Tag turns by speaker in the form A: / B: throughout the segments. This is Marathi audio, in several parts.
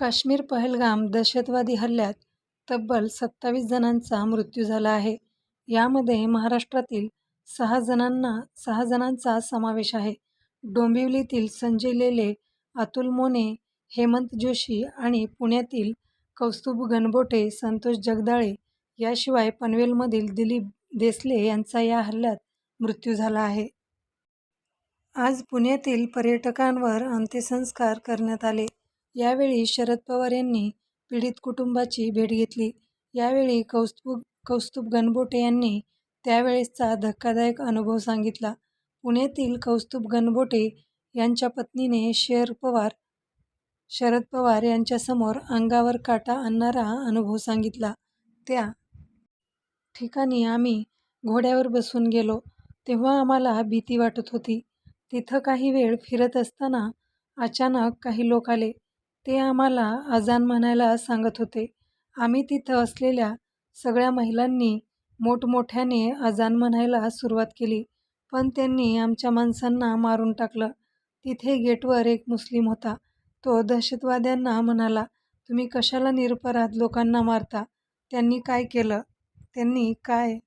A: काश्मीर पहलगाम दहशतवादी हल्ल्यात तब्बल सत्तावीस जणांचा मृत्यू झाला आहे. यामध्ये महाराष्ट्रातील सहा जणांना सहा जणांचा समावेश आहे. डोंबिवलीतील संजय लेले, अतुल मोने, हेमंत जोशी आणि पुण्यातील कौस्तुभ गणबोटे, संतोष जगदाळे याशिवाय पनवेलमधील दिलीप देसले यांचा या हल्ल्यात मृत्यू झाला आहे. आज पुण्यातील पर्यटकांवर अंत्यसंस्कार करण्यात आले. यावेळी शरद पवार यांनी पीडित कुटुंबाची भेट घेतली. यावेळी कौस्तुभ गणबोटे यांनी त्यावेळेसचा धक्कादायक अनुभव सांगितला. पुण्यातील कौस्तुभ गणबोटे यांच्या पत्नीने शेर पवार शरद पवार यांच्यासमोर अंगावर काटा आणणारा अनुभव सांगितला. त्या ठिकाणी आम्ही घोड्यावर बसून गेलो तेव्हा आम्हाला भीती वाटत होती. तिथं काही वेळ फिरत असताना अचानक काही लोक आले. ते आम्हाला अजान म्हणायला सांगत होते. आम्ही तिथं असलेल्या सगळ्या महिलांनी मोठमोठ्याने अजान म्हणायला सुरुवात केली. पण त्यांनी आमच्या माणसांना मारून टाकलं. तिथे गेटवर एक मुस्लिम होता. तो दहशतवाद्यांना म्हणाला, तुम्ही कशाला निरपराध लोकांना मारता? त्यांनी काय केलं? त्यांनी काय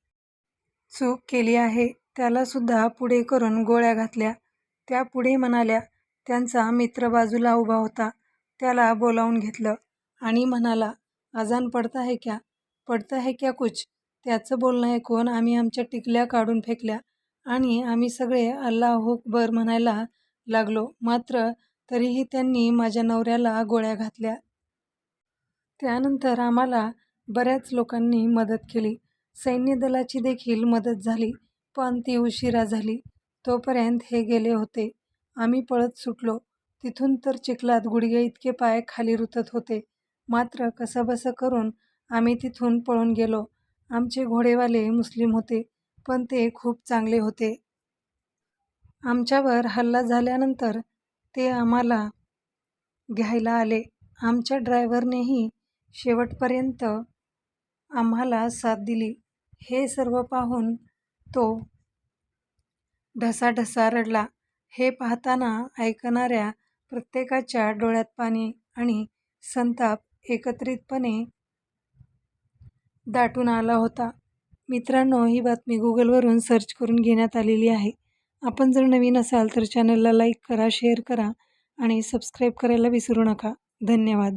A: चूक केली आहे? त्यालासुद्धा पुढे करून गोळ्या घातल्या. त्या पुढे म्हणाल्या. त्यांचा मित्र बाजूला उभा होता. त्याला बोलावून घेतलं आणि म्हणाला, अजान पडता है क्या? पडता है क्या कुछ? त्याचं बोलणं ऐकून आम्ही आमच्या टिकल्या काढून फेकल्या आणि आम्ही सगळे अल्लाहू अकबर म्हणायला लागलो. मात्र तरीही त्यांनी माझ्या नवऱ्याला गोळ्या घातल्या. त्यानंतर आम्हाला बऱ्याच लोकांनी मदत केली. सैन्यदलाची देखील मदत झाली. पण ती उशिरा झाली. तोपर्यंत हे गेले होते. आम्ही पळत सुटलो. तिथून तर चिखलात गुडघे इतके पाय खाली रुतत होते. मात्र कसंबसं करून आम्ही तिथून पळून गेलो. आमचे घोडेवाले मुस्लिम होते. पण ते खूप चांगले होते. आमच्यावर हल्ला झाल्यानंतर ते आम्हाला घ्यायला आले. आमच्या ड्रायव्हरनेही शेवटपर्यंत आम्हाला साथ दिली. हे सर्व पाहून तो ढसाढसा रडला. हे पाहताना ऐकणाऱ्या प्रत्येकाच्या डोळ्यात पाणी आणि संताप एकत्रितपणे दाटून आला होता. मित्रांनो, ही बातमी गुगलवरून सर्च करून घेण्यात आलेली आहे. आपण जर नवीन असाल तर चॅनलला लाईक करा, शेअर करा आणि सबस्क्राईब करायला विसरू नका. धन्यवाद.